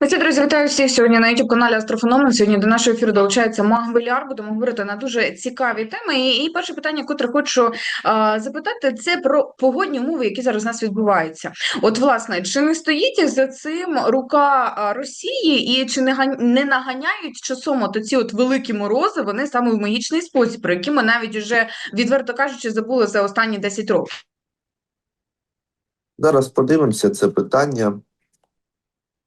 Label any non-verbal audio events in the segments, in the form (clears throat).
Це, друзі, вітаю всіх сьогодні на youtube каналі Астрофеномен. Сьогодні до нашого ефіру долучається Магвеляр. Будемо говорити на дуже цікаві теми. І, і перше питання, котре хочу а, запитати, це про погодні умови, які зараз у нас відбуваються. От, власне, чи не стоїть за цим рука Росії, і чи не не наганяють часом от оці от великі морози? Вони саме в магічний спосіб, про які ми навіть уже відверто кажучи, забули за останні 10 років. Зараз подивимося це питання.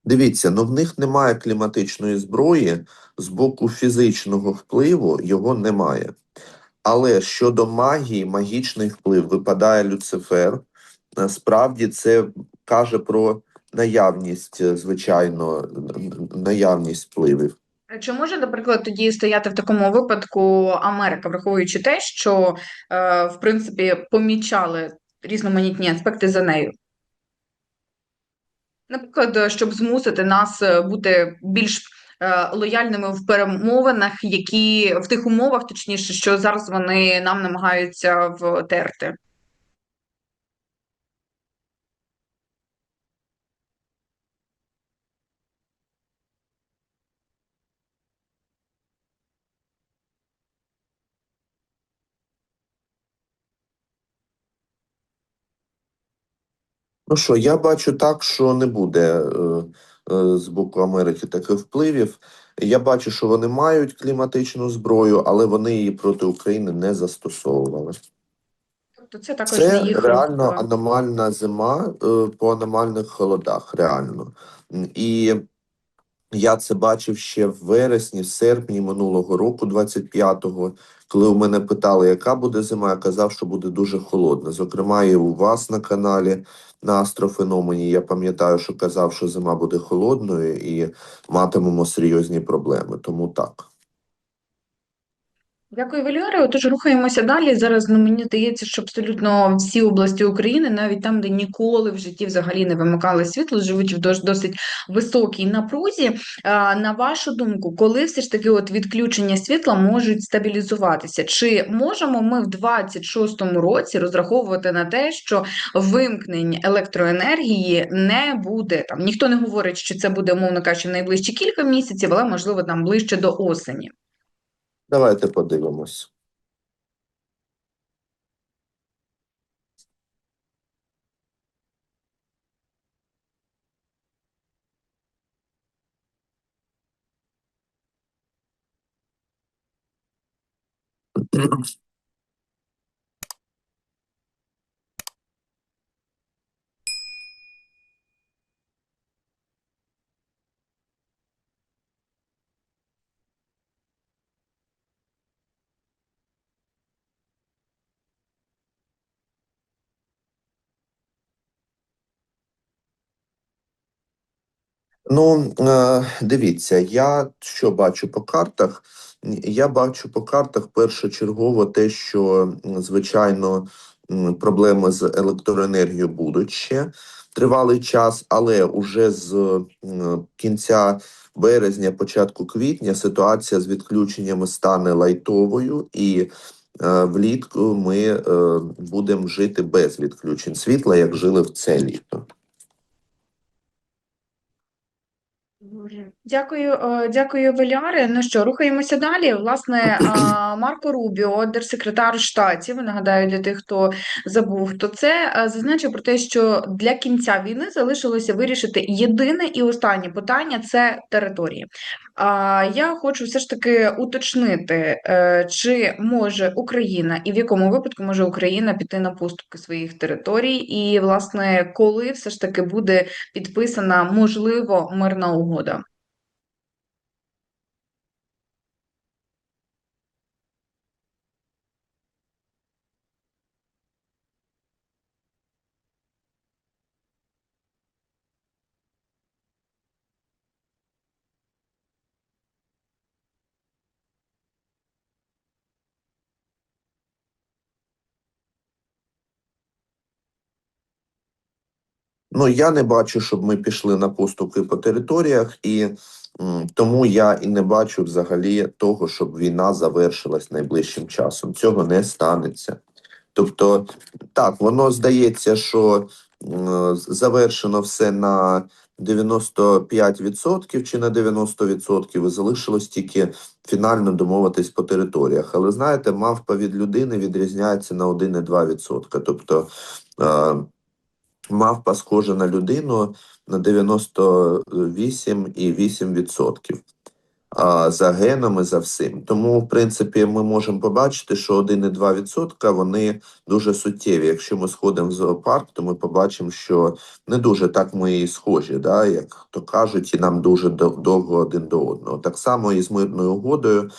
Дивіться, ну в них немає кліматичної зброї, з боку фізичного впливу його немає. Але щодо магії, магічний вплив випадає Люцифер. Насправді це каже про наявність, е, звичайно, наявність впливів. Чи може, наприклад, тоді стояти в такому випадку Америка, враховуючи те, що е, в принципі помічали різноманітні аспекти за нею? Наприклад, щоб змусити нас е, бути більш е, лояльними в перемовинах, які в тих умовах, точніше, що зараз вони нам намагаються втерти. Ну що, я бачу так, що не буде е, е, з боку Америки таких впливів. Я бачу, що вони мають кліматичну зброю, але вони її проти України не застосовували. Тобто це також не їх реально аномальна зима е, по аномальних холодах, реально. І я це бачив ще в вересні, в серпні минулого року, 25-го, коли у мене питали, яка буде зима, я казав, що буде дуже холодно. Зокрема, і у вас на каналі на Астрофеномені я пам'ятаю, що казав, що зима буде холодною і матимемо серйозні проблеми. Тому так. Дякую, Валерію. Отож, рухаємося далі. Зараз ну, мені здається, що абсолютно всі області України, навіть там, де ніколи в житті взагалі не вимикали світло, живуть в дос- досить високій напрузі. На вашу думку, коли все ж таки от відключення світла можуть стабілізуватися? Чи можемо ми в 26-му році розраховувати на те, що вимкнень електроенергії не буде? Там ніхто не говорить, що це буде, умовно кажучи, в найближчі кілька місяців, але можливо там ближче до осені. Давайте подивимось. Ну, е, дивіться, я що бачу по картах? Я бачу по картах першочергово те, що, звичайно, проблеми з електроенергією будуть ще тривалий час, але уже з кінця березня, початку квітня ситуація з відключеннями стане лайтовою, і е, влітку ми е, будемо жити без відключень світла, як жили в це літо. Дякую, е, дякую, Веляри. Ну що, рухаємося далі. Власне, (clears throat) Марко Рубіо, держсекретар штатів, нагадаю для тих, хто забув, хто це е, зазначив про те, що для кінця війни залишилося вирішити єдине і останнє питання це території. А я хочу все ж таки уточнити, е, чи може Україна і в якому випадку може Україна піти на поступки своїх територій, і власне, коли все ж таки буде підписана можливо мирна угода. Ну, я не бачу, щоб ми пішли на поступки по територіях, і тому я і не бачу взагалі того, щоб війна завершилась найближчим часом. Цього не станеться. Тобто, так, воно здається, що завершено все на 95% чи на 90% і залишилось тільки фінально домовитись по територіях. Але знаєте, мавпа від людини відрізняється на 1,2%. Тобто е, мавпа схожа на людину на 98,8% а, за генами, за всім. Тому, в принципі, ми можемо побачити, що 1,2% вони дуже суттєві. Якщо ми сходимо в зоопарк, то ми побачимо, що не дуже так ми і схожі, да, як то кажуть, і нам дуже довго один до одного. Так само і з мирною угодою.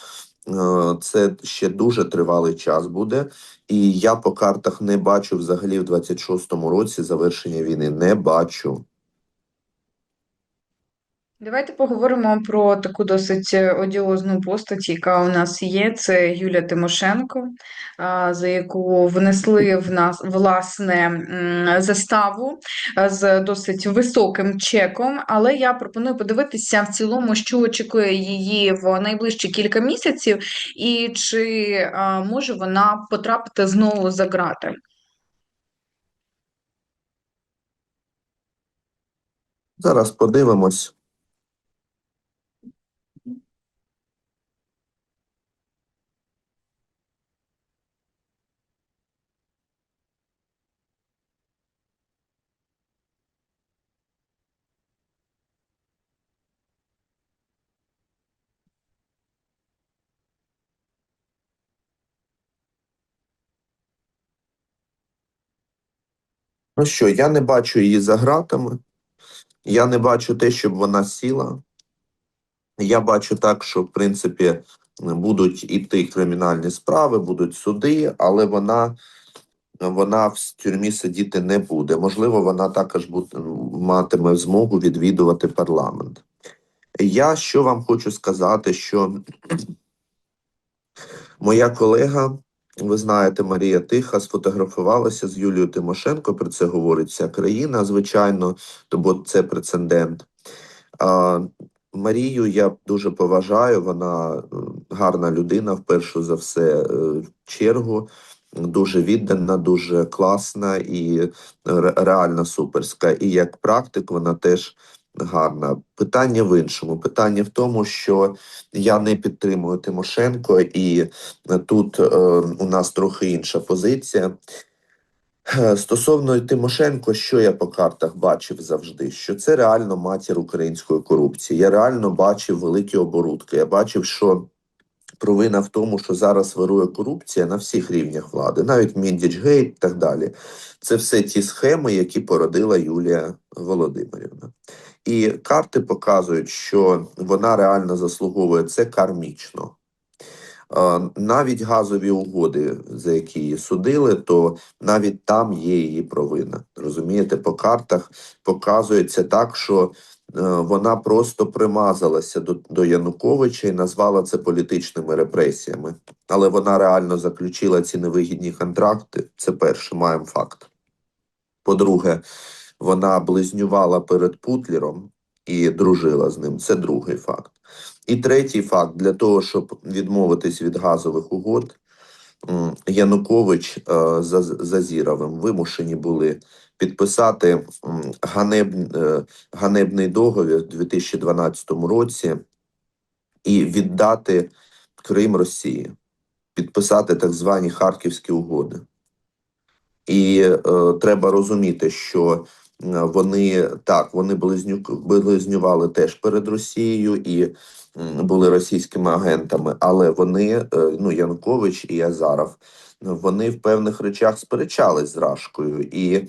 Е, Це ще дуже тривалий час буде, і я по картах не бачу взагалі в 26-му році завершення війни. Не бачу. Давайте поговоримо про таку досить одіозну постать, яка у нас є. Це Юлія Тимошенко, за яку внесли в нас власне заставу з досить високим чеком. Але я пропоную подивитися в цілому, що очікує її в найближчі кілька місяців, і чи може вона потрапити знову за ґрати. Зараз подивимось. Ну що, я не бачу її за ґратами. Я не бачу те, щоб вона сіла. Я бачу так, що в принципі будуть іти кримінальні справи, будуть суди, але вона, вона в тюрмі сидіти не буде. Можливо, вона також буде, матиме змогу відвідувати парламент. Я що вам хочу сказати, що (clears throat) моя колега, ви знаєте, Марія Тиха сфотографувалася з Юлією Тимошенко. Про це говорить вся країна, звичайно, бо це прецедент. А, Марію я дуже поважаю. Вона е, гарна людина, в першу за все е, чергу. Дуже віддана, дуже класна і ре- реально суперська. І як практик вона теж гарна. Питання в іншому. Питання в тому, що я не підтримую Тимошенко, і е, тут е, у нас трохи інша позиція. Е, Стосовно Тимошенко, що я по картах бачив завжди, що це реально матір української корупції. Я реально бачив великі оборудки. Я бачив, що провина в тому, що зараз вирує корупція на всіх рівнях влади, навіть Міндічгейт і так далі. Це все ті схеми, які породила Юлія Володимирівна. І карти показують, що вона реально заслуговує це кармічно. Навіть газові угоди, за які її судили, то навіть там є її провина. Розумієте, по картах показується так, що вона просто примазалася до, до Януковича і назвала це політичними репресіями. Але вона реально заключила ці невигідні контракти. Це перше, маємо факт. По-друге, вона близнювала перед Путлером і дружила з ним. Це другий факт. І третій факт: для того, щоб відмовитись від газових угод, Янукович е, за, за Зіровим вимушені були підписати ганеб, е, ганебний договір у 2012 році і віддати Крим Росії, підписати так звані Харківські угоди. І е, треба розуміти, що е, вони так, вони близню, близнювали теж перед Росією і були російськими агентами, але вони, е, ну Янукович і Азаров, вони в певних речах сперечались з Рашкою, і е,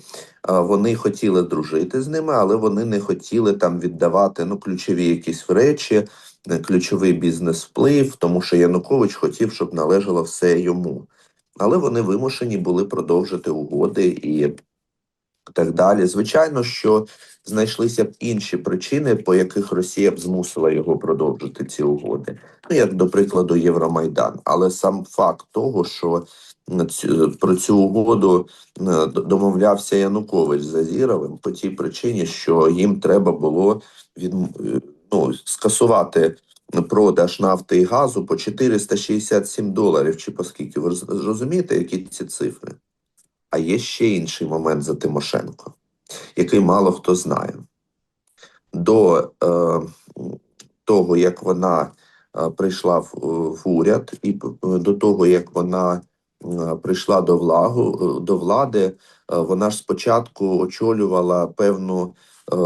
вони хотіли дружити з ними, але вони не хотіли там віддавати ну ключові якісь речі, е, ключовий бізнес вплив, тому що Янукович хотів, щоб належало все йому але вони вимушені були продовжити угоди і так далі. Звичайно, що знайшлися б інші причини, по яких Росія б змусила його продовжити ці угоди. Ну, як до прикладу, Євромайдан. Але сам факт того, що про цю угоду е, домовлявся Янукович з Азіровим по тій причині, що їм треба було від, е, ну, скасувати продаж нафти і газу по 467 доларів, чи по скільки. Ви роз- розумієте, які ці цифри? А є ще інший момент за Тимошенко, який мало хто знає. до е, того, як вона е, прийшла в, в уряд, і до того, як вона прийшла до влагу е, до влади, е, вона ж спочатку очолювала певну е,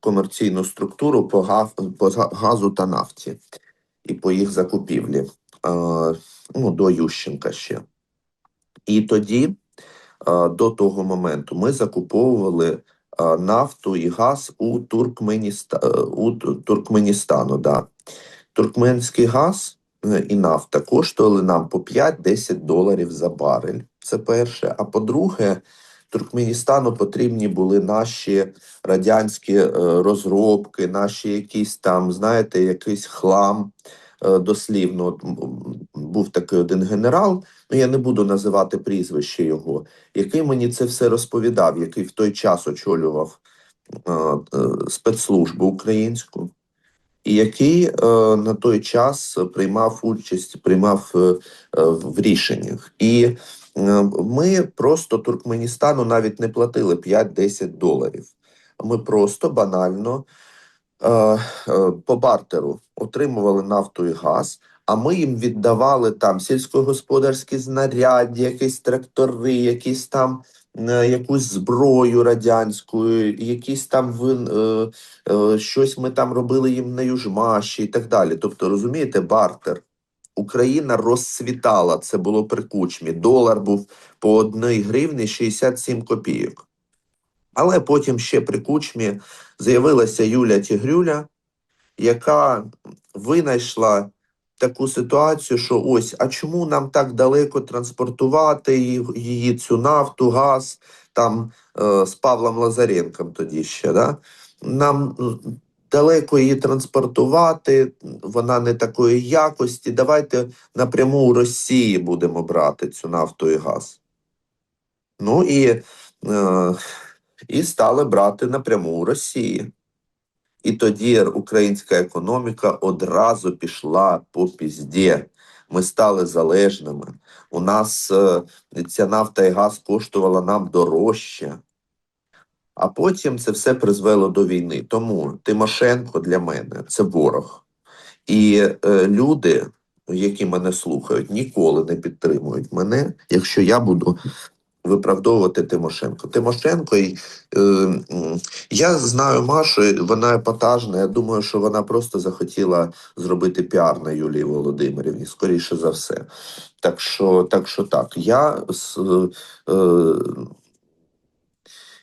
комерційну структуру по, гав, по газу та нафті і по їх закупівлі. Е, ну, до Ющенка ще. І тоді, е, до того моменту, ми закуповували е, нафту і газ у, Туркменіста... е, у Туркменістану. Да. Туркменський газ е, і нафта коштували нам по 5-10 доларів за барель. Це перше. А по-друге, Туркменістану потрібні були наші радянські е, розробки, наші якісь там, знаєте, якийсь хлам. Е, Дослівно, був такий один генерал, ну я не буду називати прізвище його, який мені це все розповідав, який в той час очолював е, спецслужбу українську, і який е, на той час приймав участь, приймав е, е, в рішеннях. І ми просто Туркменістану навіть не платили 5-10 доларів. Ми просто банально по бартеру отримували нафту і газ, а ми їм віддавали там сільськогосподарські знаряддя, якісь трактори, якісь там якусь зброю радянську, якісь там вин, е, е, щось ми там робили їм на южмаші і так далі. Тобто, розумієте, бартер. Україна розцвітала, це було при кучмі. Долар був по 1 гривні 67 копійок. Але потім ще при кучмі з'явилася Юля Тігрюля, яка винайшла таку ситуацію, що ось, а чому нам так далеко транспортувати її, цю нафту, газ там е, з Павлом Лазаренком тоді ще, да? Нам далеко її транспортувати, вона не такої якості. Давайте напряму у Росії будемо брати цю нафту і газ. Ну і, е, і стали брати напряму у Росії. І тоді українська економіка одразу пішла по пізді. Ми стали залежними. У нас е, ця нафта і газ коштувала нам дорожче. А потім це все призвело до війни. Тому Тимошенко для мене це ворог. І е, люди, які мене слухають, ніколи не підтримують мене, якщо я буду виправдовувати Тимошенко. Тимошенко, е, я знаю Машу, вона епатажна. Я думаю, що вона просто захотіла зробити піар на Юлії Володимирівні, скоріше за все. Так що так. Що так. Я з, е,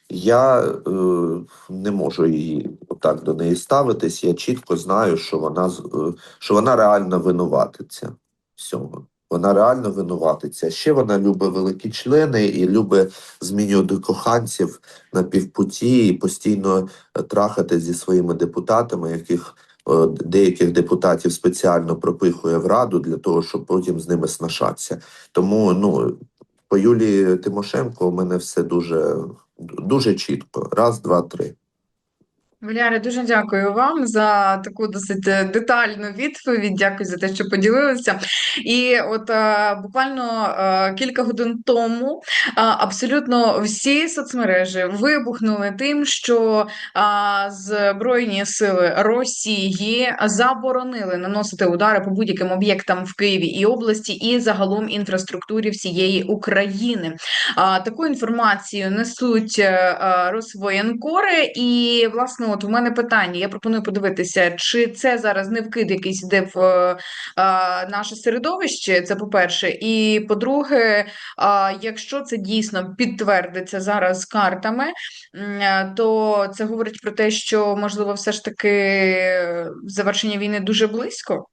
я е, не можу її так до неї ставитись. Я чітко знаю, що вона е, що вона реально винуватиця всього. Вона реально винуватиця. Ще вона любить великі члени і любить змінювати коханців на півпуті і постійно е, трахати зі своїми депутатами, яких е, деяких депутатів спеціально пропихує в раду для того, щоб потім з ними снашатися. Тому ну по Юлії Тимошенко у мене все дуже дуже чітко. Раз, два, три. Валяре, дуже дякую вам за таку досить е, детальну відповідь. Дякую за те, що поділилися. І от е, буквально е, кілька годин тому е, абсолютно всі соцмережі вибухнули тим, що е, Збройні сили Росії заборонили наносити удари по будь-яким об'єктам в Києві і області, і загалом інфраструктурі всієї України. А, Таку інформацію несуть е, е, Росвоєнкори, і власне, от в мене питання. Я пропоную подивитися, чи це зараз не вкид якийсь йде в е, наше середовище. Це по-перше, і по-друге, е, якщо це дійсно підтвердиться зараз картами, е, то це говорить про те, що можливо, все ж таки завершення війни дуже близько.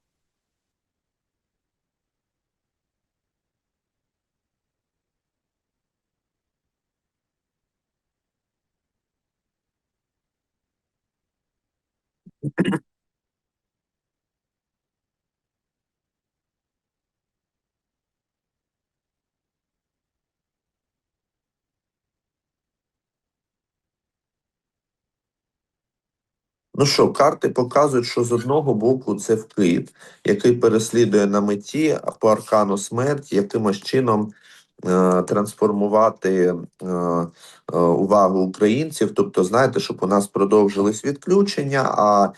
Ну що, карти показують, що з одного боку це вкид, який переслідує на меті по аркану смерть, якимось чином трансформувати е, е, увагу українців. Тобто, знаєте, щоб у нас продовжились відключення. А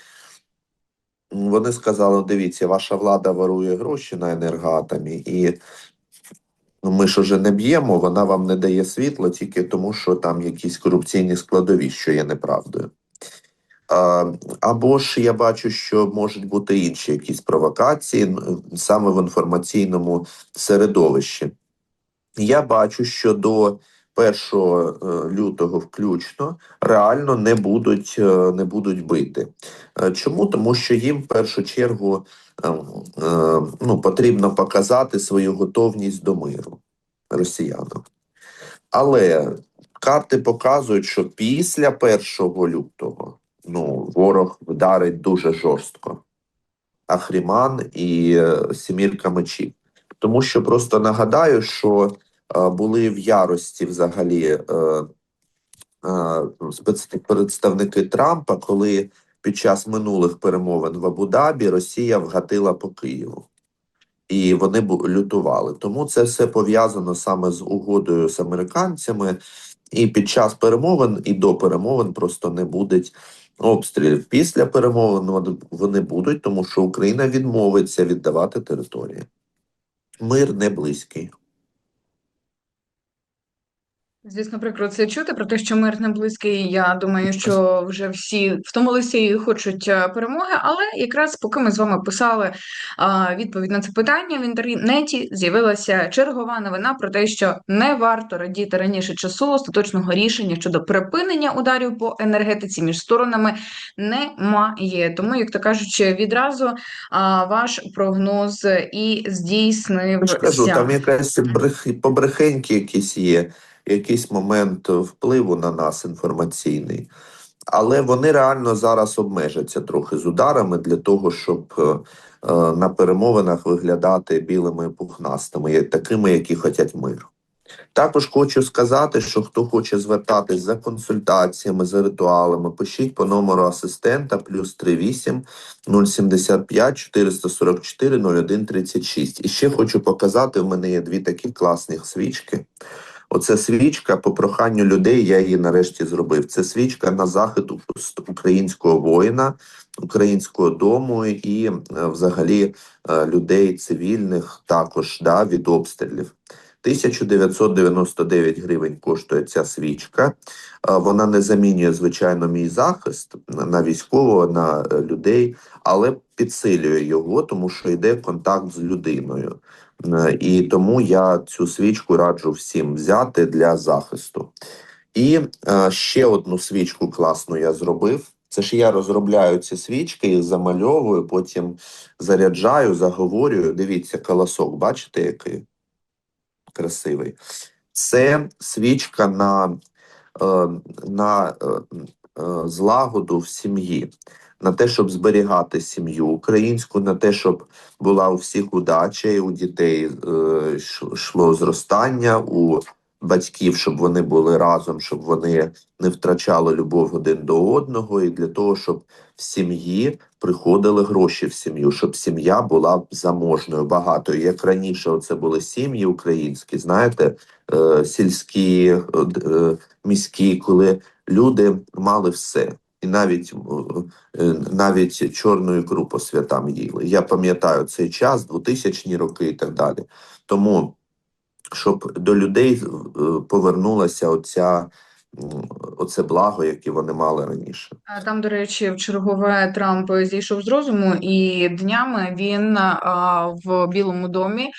вони сказали: дивіться, ваша влада ворує гроші на енергоатомі, і ну, ми ж уже не б'ємо, вона вам не дає світла тільки тому, що там якісь корупційні складові, що є неправдою. Або ж я бачу, що можуть бути інші якісь провокації саме в інформаційному середовищі. Я бачу, що до 1 е, лютого включно реально не будуть, е, не будуть бити. Е, Чому? Тому що їм в першу чергу ну, потрібно показати свою готовність до миру росіянам. Але карти показують, що після 1 лютого ну, ворог вдарить дуже жорстко. Ахріман і Сімірка мечів. Тому що просто нагадаю, що були в ярості взагалі е, е, представники Трампа, коли під час минулих перемовин в Абу-Дабі Росія вгатила по Києву. І вони лютували. Тому це все пов'язано саме з угодою з американцями. І під час перемовин і до перемовин просто не буде обстрілів. Після перемовин вони будуть, тому що Україна відмовиться віддавати території. Мир не близький. Звісно, прикро це чути про те, що мир не близький. Я думаю, що вже всі втомилися і хочуть е, перемоги. Але якраз поки ми з вами писали а, відповідь на це питання в інтернеті, з'явилася чергова новина про те, що не варто радіти раніше часу остаточного рішення щодо припинення ударів по енергетиці між сторонами немає. Тому, як то кажучи, відразу а, ваш прогноз і Я ж кажу, там здійснився. якась брех... побрехеньки якісь є, якийсь момент впливу на нас інформаційний. Але вони реально зараз обмежаться трохи з ударами для того, щоб е, е, на перемовинах виглядати білими пухнастими, такими, які хочуть мир. Також хочу сказати, що хто хоче звертатись за консультаціями, за ритуалами, пишіть по номеру асистента плюс 38 075 444 01 36. І ще хочу показати, в мене є дві такі класні свічки. Оце свічка по проханню людей, я її нарешті зробив. Це свічка на захист українського воїна, українського дому і е, взагалі е, людей цивільних також да, від обстрілів. 1999 гривень коштує ця свічка. Е, Вона не замінює, звичайно, мій захист на- військового, на людей, але підсилює його, тому що йде контакт з людиною. Е, І тому я цю свічку раджу всім взяти для захисту. І е, ще одну свічку класну я зробив. Це ж я розробляю ці свічки, їх замальовую, потім заряджаю, заговорюю. Дивіться, колосок, бачите, який красивий. Це свічка на, е, на злагоду в сім'ї, на те, щоб зберігати сім'ю українську, на те, щоб була у всіх удача, і у дітей е, йшло зростання, у батьків, щоб вони були разом, щоб вони не втрачали любов один до одного, і для того, щоб в сім'ї приходили гроші в сім'ю, щоб сім'я була заможною, багатою. Як раніше, це були сім'ї українські, знаєте, е, сільські, е, е, міські, коли люди мали все. І навіть е, е, навіть чорну ікру по святам їли. Я пам'ятаю цей час, 2000-ні роки і так далі. Тому, щоб до людей е, повернулася оця, оце благо, яке вони мали раніше. Там, до речі, в чергове Трамп зійшов з розуму, і днями він а, в Білому домі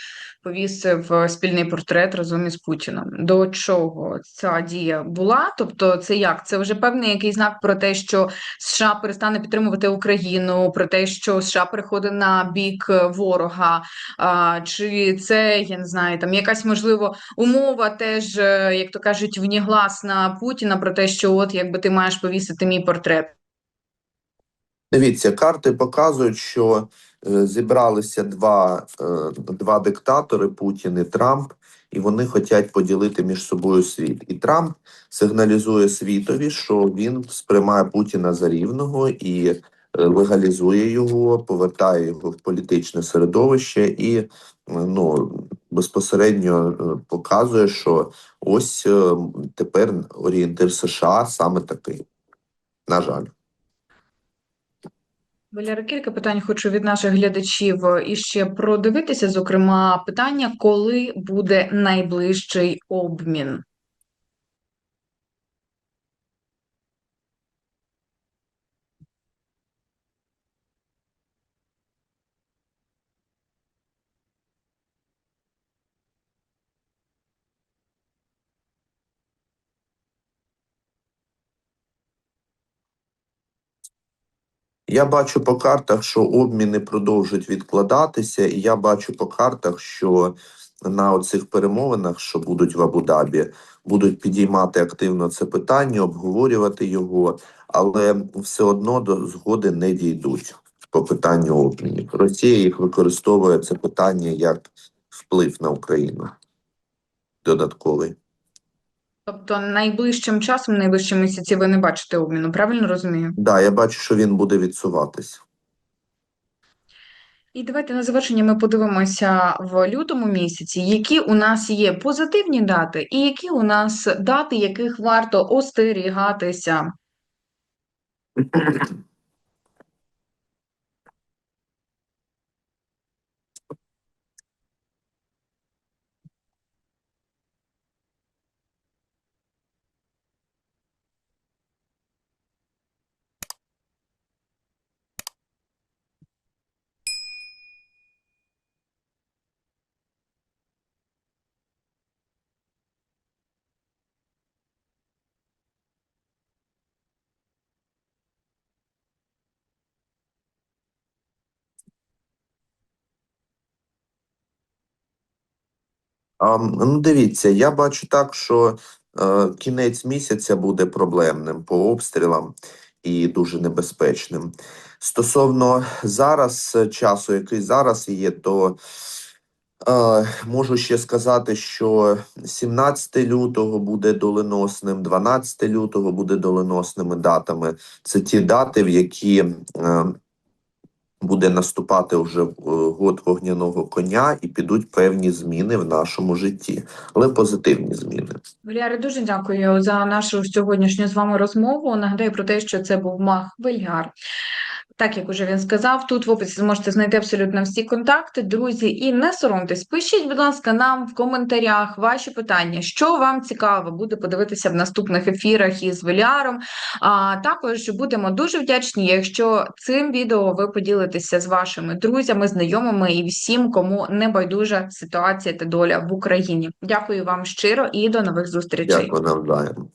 повісив спільний портрет разом із Путіним. До чого ця дія була? Тобто, це як? Це вже певний якийсь знак про те, що США перестане підтримувати Україну, про те, що США переходить на бік ворога. А, чи це я не знаю, там якась можливо умова теж, е, як то кажуть, внігласна Путіна про те, що от якби ти маєш повісити мій портрет. Дивіться, карти показують, що е, зібралися два, е, два диктатори Путін і Трамп, і вони хочуть поділити між собою світ. І Трамп сигналізує світові, що він сприймає Путіна за рівного і е, легалізує його, повертає його в політичне середовище і ну, безпосередньо показує, що ось тепер орієнтир США саме такий. На жаль. Валяра, кілька питань хочу від наших глядачів і ще продивитися. Зокрема, питання, коли буде найближчий обмін? Я бачу по картах, що обміни продовжують відкладатися, і я бачу по картах, що на оцих перемовинах, що будуть в Абу-Дабі, будуть підіймати активно це питання, обговорювати його, але все одно до згоди не дійдуть по питанню обмінів. Росія їх використовує це питання як вплив на Україну. Додатковий. Тобто найближчим часом, найближчі місяці ви не бачите обміну, правильно розумію? Да, я бачу, що він буде відсуватись. І давайте на завершення ми подивимося в лютому місяці, які у нас є позитивні дати, і які у нас дати, яких варто остерігатися. (clears throat) ну, дивіться, я бачу так, що е, кінець місяця буде проблемним по обстрілам і дуже небезпечним. Стосовно зараз е, часу, який зараз є, то е, можу ще сказати, що 17 лютого буде доленосним, 12 лютого буде доленосними датами. Це ті дати, в які е, буде наступати вже е, год вогняного коня, і підуть певні зміни в нашому житті, але позитивні зміни. Валяри, дуже дякую за нашу сьогоднішню з вами розмову. Нагадаю про те, що це був Мах Вельгар. Так як уже він сказав, тут в описі зможете знайти абсолютно всі контакти, друзі, і не соромтесь. Пишіть, будь ласка, нам в коментарях ваші питання, що вам цікаво буде подивитися в наступних ефірах із Веляром. А також будемо дуже вдячні, якщо цим відео ви поділитеся з вашими друзями, знайомими і всім, кому не байдужа ситуація та доля в Україні. Дякую вам щиро і до нових зустрічей. Дякую навзаєм.